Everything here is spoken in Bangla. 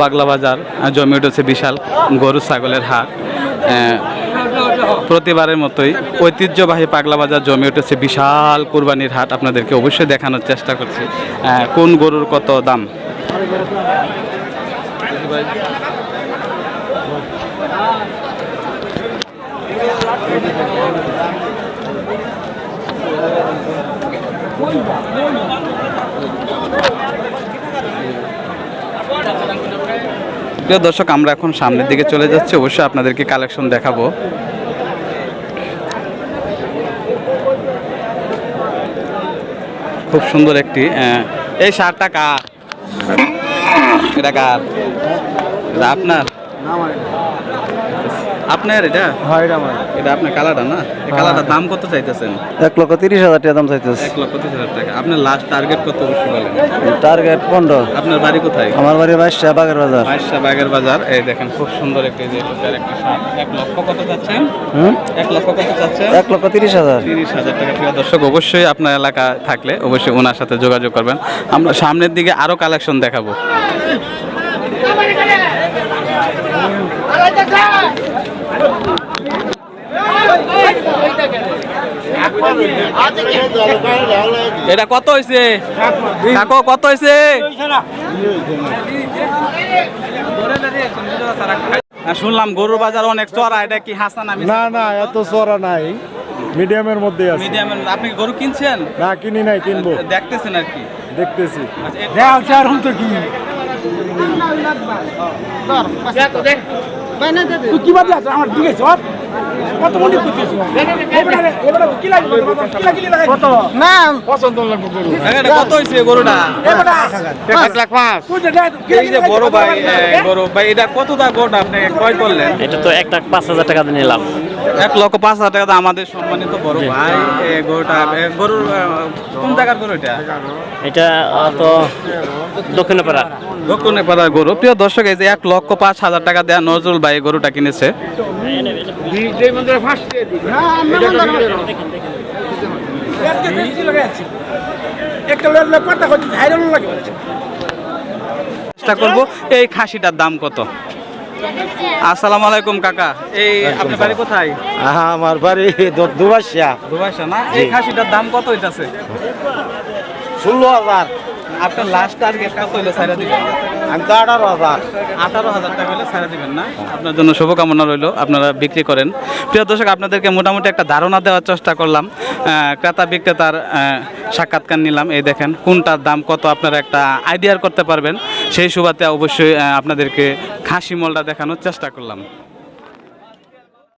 পাগলা বাজার জমে উঠেছে বিশাল, গরু, ছাগলের হাট। প্রতিবারের মতোই ঐতিহ্যবাহী পাগলা বাজার জমে উঠেছে বিশাল কুরবানির হাট। আপনাদেরকে অবশ্যই দেখানোর চেষ্টা করছি। কোন গরুর কত দাম? প্রিয় দর্শক, আমরা এখন সামনের দিকে চলে যাচ্ছি। অবশ্যই আপনাদেরকে কালেকশন দেখাবো। খুব সুন্দর একটি এই শার্টটা কার? এটা কার? আপনার? আপনার এটা? হয় আমার। এটা আপনার কালারটা না? এই দাম কত চাইতেছেন? এক লক্ষ তিরিশ হাজার টাকা দাম চাইতেছে। এক লক্ষ তিরিশ হাজার টাকা। আপনার লাস্ট টার্গেট কত অবশ্যই বলেন? টার্গেট পনেরো। আপনার বাড়ি কোথায়? আমার বাড়ি বাইশটা বাগের বাজার। বাইশটা বাগের বাজার। এই দেখেন খুব সুন্দর একটি যে শার্ট এক লক্ষ কত চাচ্ছেন? হুম? এক লক্ষ কত চাচ্ছেন? এক লক্ষ তিরিশ হাজার। তিরিশ হাজার টাকা। প্রিয় দর্শক অবশ্যই আপনার এলাকা থাকলে অবশ্যই ওনার সাথে যোগাযোগ করবেন। আমরা সামনের দিকে আরও কালেকশন দেখাবো। এটা কত হয়েছে কাকো কত হয়েছে হ্যাঁ, শুনলাম গরুর বাজার অনেক চড়া এটা কি হাসান আমি না না এত চড়া নাই মিডিয়ামের মধ্যে আছে মিডিয়ামের আপনি গরু কিনছেন না কিনি নাই কিনবো দেখতেছেন আর কি দেখতেছি আচ্ছা, এ- তুই কি বাদ আছে আমার দিকে সব কত মনি করছিস এবারে এবারে কি লাগবে? কি লাগবে? কত? না পছন্দ লাগবে গরু। এটা কত হয়েছে গরুটা? এবারে লাখ তুই এই যে বড় ভাই ভাই এটা কত দা গরুটা আপনি ক্রয় করলেন? এটা তো এক লাখ পাঁচ হাজার টাকা দিয়ে নিলাম। এক লক্ষ পাঁচ হাজার টাকা আমাদের সম্মানিত বড় ভাই গরুটা গরুর কোন জায়গার গরু এটা? এটা তো দক্ষিণে পাড়া দক্ষিণে পাড়ার গরু। প্রিয় দর্শক এই যে এক লক্ষ পাঁচ হাজার টাকা দেয়া নজরুল ভাই গরুটা কিনেছে। চেষ্টা করব এই খাসিটার দাম কত? আসসালামু আলাইকুম কাকা। এই আপনার বাড়ি কোথায়? আমার বাড়ি দুবাসিয়া দুবাসিয়া না? এই খাসিটার দাম কত হইতাছে? ষোলো হাজার। আপনার লাস্ট টার্গেট কত হইল সাইরা তো আঠারো হাজার। আঠারো হাজার টাকা হলে ছাড়া দেবেন না। আপনার জন্য শুভকামনা রইল, আপনারা বিক্রি করেন। প্রিয় দর্শক, আপনাদেরকে মোটামুটি একটা ধারণা দেওয়ার চেষ্টা করলাম। ক্রেতা বিক্রেতার সাক্ষাৎকার নিলাম। এই দেখেন, কোনটার দাম কত আপনারা একটা আইডিয়ার করতে পারবেন। সেই সুবাদে অবশ্যই আপনাদেরকে খাসি মলটা দেখানোর চেষ্টা করলাম।